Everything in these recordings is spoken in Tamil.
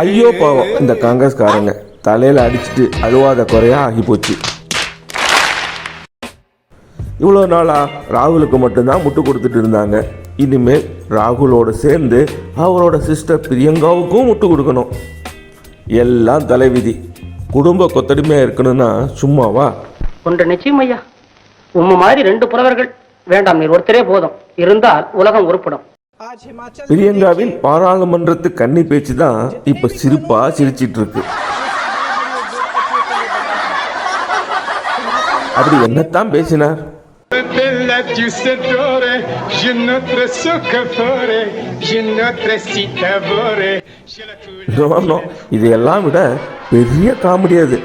ஐயோ பாவம். இந்த காங்கிரஸ்காரங்க தலையில அடிச்சிட்டு அழுவாத குறையா ஆகி போச்சு. இவ்வளோ நாளா ராகுலுக்கு மட்டும்தான் முட்டு கொடுத்துட்டு இருந்தாங்க. இனிமேல் ராகுலோட சேர்ந்து அவரோட சிஸ்டர் பிரியங்காவுக்கும் முட்டு கொடுக்கணும். எல்லாம் தலைவிதி. குடும்ப கொத்தடிமையா இருக்கணும்னா சும்மாவா? ஒன்று நிச்சயம் ஐயா. உம்ம மாதிரி ரெண்டு புலவர்கள். வேண்டாம் நீர் ஒருத்தரே போதும். இருந்தால் உலகம் உருப்படும். பிரியங்காவின் பாராளுமன்றத்து கன்னி பேச்சு தான் இப்ப சிரிப்பா சிரிச்சிட்டு இருக்கு அப்படி என்னத்தான் பேசினார்? இதையெல்லாம் விட பெரிய காமெடி அது.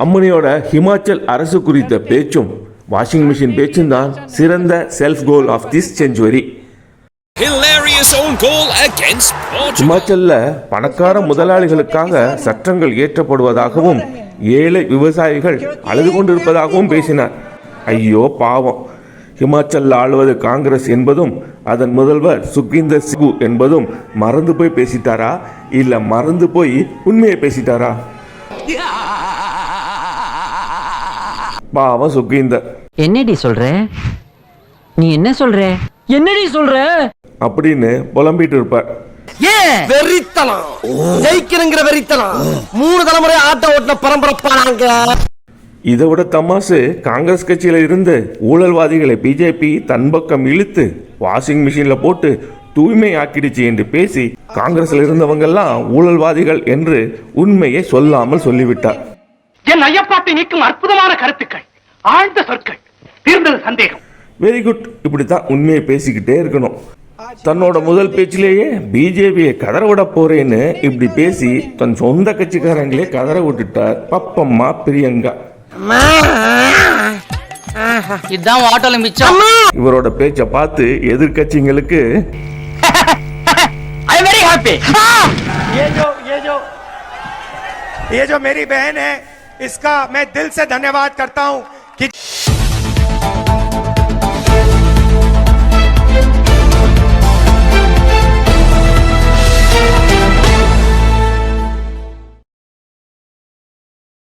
அம்மனியோட ஹிமாச்சல் அரசு குறித்த பேச்சும் வாஷிங் மிஷின் பேச்சும் தான் சிறந்த self goal of this century Hilarious own goal against Portugal. ஹிமாச்சல்ல பணக்கார முதலாளிகளுக்காக சட்டங்கள் இயற்றப்படுவதாகவும் ஏழை விவசாயிகள் அழுது கொண்டிருப்பதாகவும் பேசினார். ஐயோ பாவம். ஹிமாச்சல்ல ஆளுவது காங்கிரஸ் என்பதும் அதன் முதல்வர் சுக்வீந்தர் சிங்கு என்பதும் மறந்து போய் பேசிட்டாரா? இல்ல மறந்து போய் உண்மையை பேசிட்டாரா? பாவம் சுக்வீந்தர் என்னடி சொல்ற? நீ என்ன சொல்ற? என்னடி சொல்ற? அப்படின்னு புலம்பிட்டு இருப்பார் வெறித்தனம். ஜெயிக்கிறங்கிற வெறித்தனம். மூணு தலைமுறை ஆட்ட ஓட்டின பரம்பரைப்பானாங்க இதை விட தமாசு காங்கிரஸ் கட்சியில இருந்து ஊழல்வாதிகளை பிஜேபி தன் பக்கம் இழுத்து வாஷிங் மிஷின்ல போட்டு தூய்மை ஆக்கிடுச்சு என்று பேசி காங்கிரஸ்ல இருந்தவங்கெல்லாம் ஊழல்வாதிகள் என்று உண்மையை சொல்லாமல் சொல்லிவிட்டார். என் ஐயப்பாட்டை நீக்கும் அற்புதமான கருத்துக்கள் ஆழ்ந்த சொற்கள் தீர்ந்தது சந்தேகம். வெரி குட் இப்படித்தான் உண்மையை பேசிக்கிட்டே இருக்கணும் தன்னோட முதல் பேச்சிலேயே பிஜேபியை கதற விட போறேன்னு இப்படி பேசி தன் சொந்த கட்சிக்காரங்களே கதற விட்டுட்டார் பப்பம்மா பிரியங்கா இதுதான் ஆட்டோல மிச்சம் இவரோட பேச்சை பார்த்து எதிர்க்கட்சிங்களுக்கு ஐ வெரி ஹாப்பி ये जो ये जो ये जो मेरी बहन है इसका मैं दिल से धन्यवाद करता हूँ कि